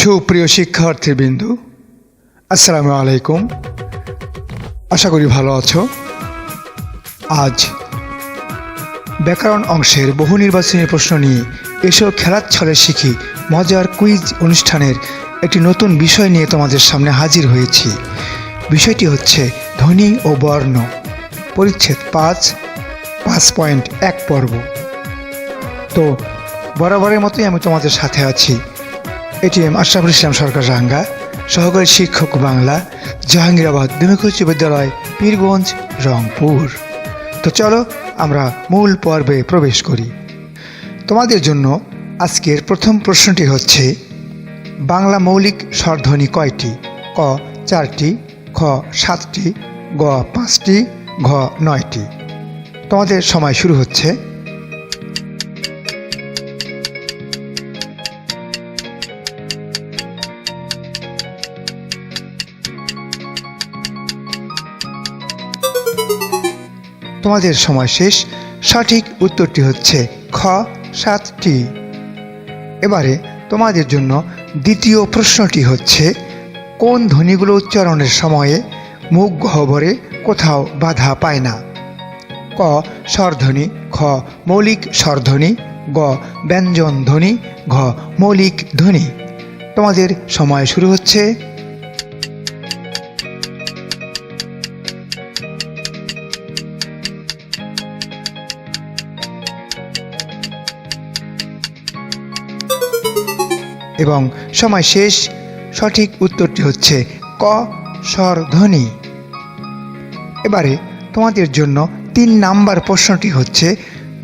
সুপ্রিয় শিক্ষার্থীবৃন্দ, আসসালামু আলাইকুম। আশা করি ভালো আছো। আজ ব্যাকরণ অংশের বহু নির্বাচনী প্রশ্ন নিয়ে এসব খেলার ছলে শিখি মজার কুইজ অনুষ্ঠানের একটি নতুন বিষয় নিয়ে তোমাদের সামনে হাজির হয়েছি। বিষয়টি হচ্ছে ধ্বনি ও বর্ণ। পরিচ্ছেদ পাঁচ পাঁচ পয়েন্ট এক পর্ব। তো বরাবরের মতোই আমি তোমাদের সাথে আছি। এটিএম আশরাফুল ইসলাম সরকার রাঙ্গা সহকারী শিক্ষক বাংলা, জাহাঙ্গীরাবাদ দুমিক উচ্চ বিদ্যালয়, পীরগঞ্জ, রংপুর। তো চলো আমরা মূল পর্বে প্রবেশ করি। তোমাদের জন্য আজকের প্রথম প্রশ্নটি হচ্ছে, বাংলা মৌলিক স্বরধ্বনি কয়টি? ক, চারটি, খ, সাতটি, গ, পাঁচটি, ঘ, নয়টি। তোমাদের সময় শুরু হচ্ছে। তোমাদের সময় শেষ। সঠিক উত্তরটি হচ্ছে খ, সাতটি। এবারে তোমাদের জন্য দ্বিতীয় প্রশ্নটি হচ্ছে, কোন ধ্বনিগুলো উচ্চারণের সময়ে মুখ গহ্বরে কোথাও বাধা পায় না? ক, স্বরধ্বনি, খ, মৌলিক স্বরধ্বনি, গ ব্যঞ্জন ধ্বনি ঘ, মৌলিক ধ্বনি। তোমাদের সময় শুরু হচ্ছে এবং সময় শেষ, সঠিক উত্তরটি হচ্ছে ক স্বরধ্বনি। এবারে তোমাদের জন্য তিন নাম্বার প্রশ্নটি হচ্ছে,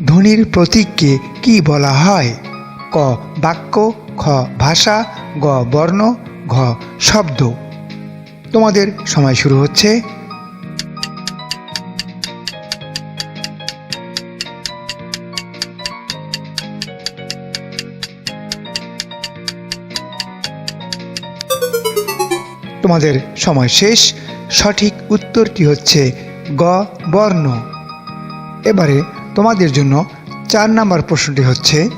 ধ্বনির প্রতীককে কি বলা হয়? ক বাক্য, খ ভাষা, গ বর্ণ, ঘ শব্দ। তোমাদের সময় শুরু হচ্ছে। তোমাদের সময় শেষ। সঠিক উত্তরটি হচ্ছে গ, বর্ণ। এবারে তোমাদের জন্য চার নাম্বার প্রশ্নটি হচ্ছে,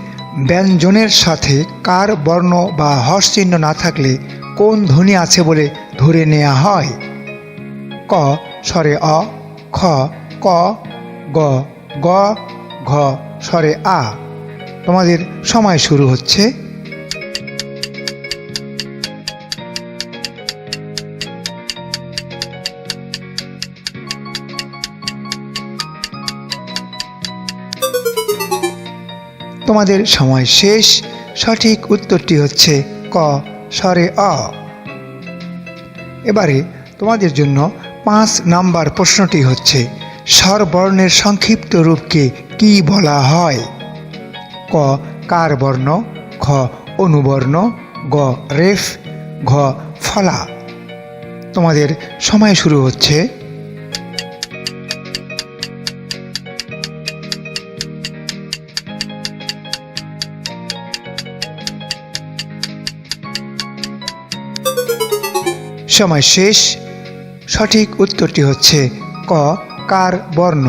ব্যঞ্জনের সাথে কার বর্ণ বা চিহ্ন না থাকলে কোন ধ্বনি আছে বলে ধরে নেওয়া হয়? ক, স্বরে অ, খ, ক, গ গ, ঘ, স্বরে আ। তোমাদের সময় শুরু হচ্ছে তোমাদের সময় শেষ। সঠিক উত্তরটি হচ্ছে ক, স্বরে অ এবারে তোমাদের জন্য পাঁচ নাম্বার প্রশ্নটি হচ্ছে, স্বরবর্ণের সংক্ষিপ্ত রূপকে কি বলা হয়? ক, কার বর্ণ খ অনুবর্ণ, গ, রেফ, ঘ, ফলা। তোমাদের সময় শুরু হচ্ছে সময় শেষ, সঠিক উত্তরটি হচ্ছে ক, কার বর্ণ।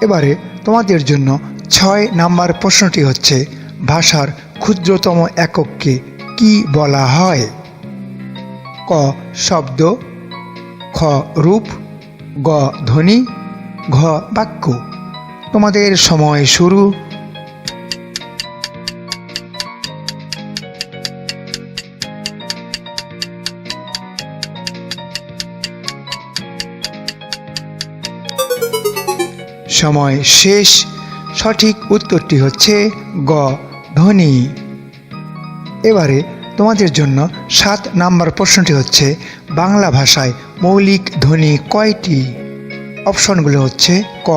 এবারে তোমাদের জন্য ছয় নাম্বার প্রশ্নটি হচ্ছে, ভাষার ক্ষুদ্রতম একককে কি বলা হয়? ক, শব্দ, খ, রূপ, গ, ধ্বনি, ঘ, বাক্য। তোমাদের সময় শুরু। সময় শেষ। সঠিক উত্তরটি হচ্ছে গ, ধ্বনি। এবারে তোমাদের জন্য সাত নাম্বার প্রশ্নটি হচ্ছে, বাংলা ভাষায় মৌলিক ধ্বনি কয়টি? অপশনগুলো হচ্ছে ক,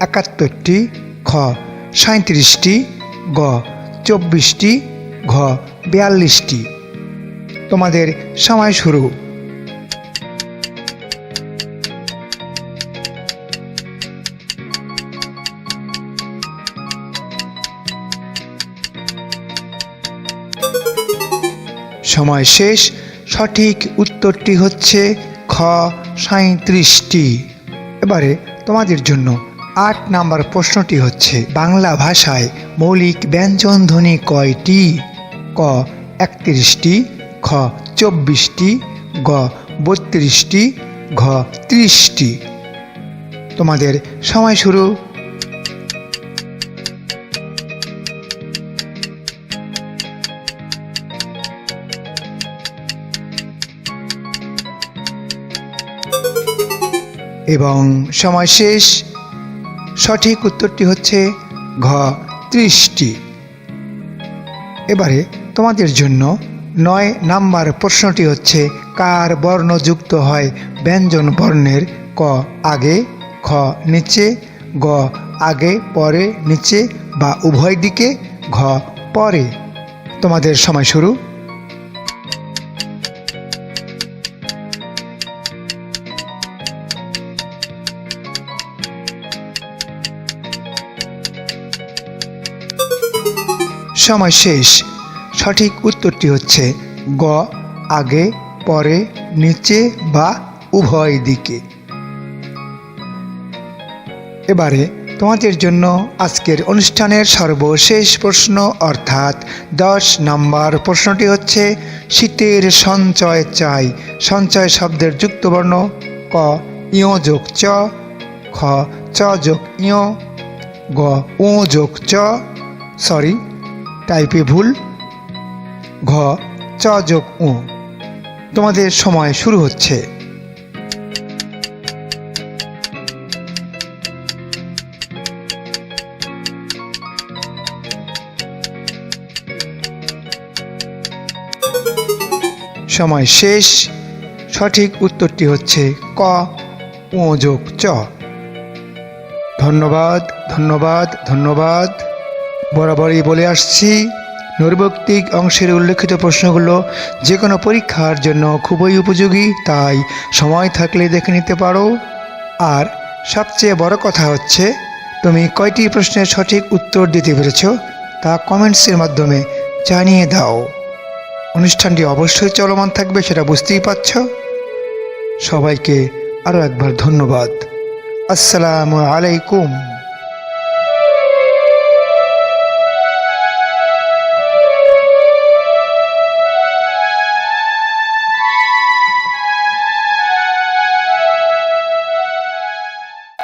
একাত্তরটি, খ সাঁত্রিশটি গ, চব্বিশটি, ঘ, বিয়াল্লিশটি। তোমাদের সময় শুরু। সময় শেষ, সঠিক উত্তরটি হচ্ছে খ সাঁত্রিশটি এবারে তোমাদের জন্য আট নাম্বার প্রশ্নটি হচ্ছে, বাংলা ভাষায় মৌলিক ব্যঞ্জন ধ্বনি কয়টি? ক একত্রিশটি, খ চব্বিশটি, গ বত্রিশটি, ঘ ত্রিশটি। তোমাদের সময় শুরু। এবং সময় শেষ। সঠিক উত্তরটি হচ্ছে ঘ, ত্রিশটি। এবারে তোমাদের জন্য নয় নাম্বার প্রশ্নটি হচ্ছে, কার বর্ণ যুক্ত হয় ব্যঞ্জন বর্ণের ক, আগে, খ, নিচে, গ, আগে, পরে, নিচে বা উভয় দিকে, ঘ, পরে? তোমাদের সময় শুরু। সময় শেষ। সঠিক উত্তরটি হচ্ছে গ, আগে, পরে, নিচে বা উভয় দিকে। এবারে তোমাদের জন্য আজকের অনুষ্ঠানের সর্বশেষ প্রশ্ন অর্থাৎ দশ নম্বর প্রশ্নটি হচ্ছে, শীতের সঞ্চয় চাই। সঞ্চয় শব্দের যুক্তবর্ণ ক, ইয় যোগ চ, খ, চ যোগ ইয়, গ উ যোগ চ, সরি টাইপে ভুল। ঘ চ যোগ উ। তোমাদের সময় শুরু হচ্ছে। সময় শেষ। সঠিক উত্তরটি হচ্ছে ক, ও যোগ চ। ধন্যবাদ ধন্যবাদ ধন্যবাদ। বরাবরই বলে আসছি নৈর্বক্তিক অংশের উল্লেখিত প্রশ্নগুলো যে কোনো পরীক্ষার জন্য খুবই উপযোগী, তাই সময় থাকলে দেখে নিতে পারো। আর সবচেয়ে বড় কথা হচ্ছে, তুমি কয়টি প্রশ্নের সঠিক উত্তর দিতে পেরেছ তা কমেন্টসের মাধ্যমে জানিয়ে দাও। অনুষ্ঠানটি অবশ্যই চলমান থাকবে সেটা বুঝতেই পারছ। সবাইকে আরও একবার ধন্যবাদ। আসসালামু আলাইকুম।